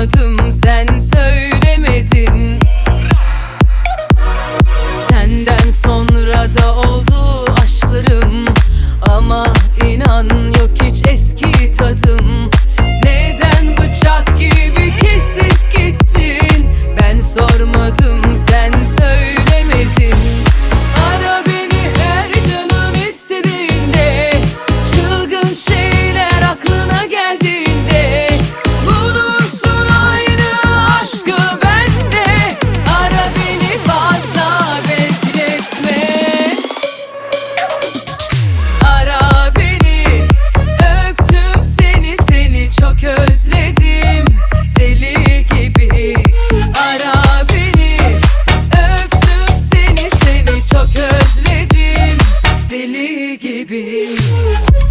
Anlamadım sen söylemedin. Senden sonra da oldu aşklarım. Ama inan yok hiç eski Thank you.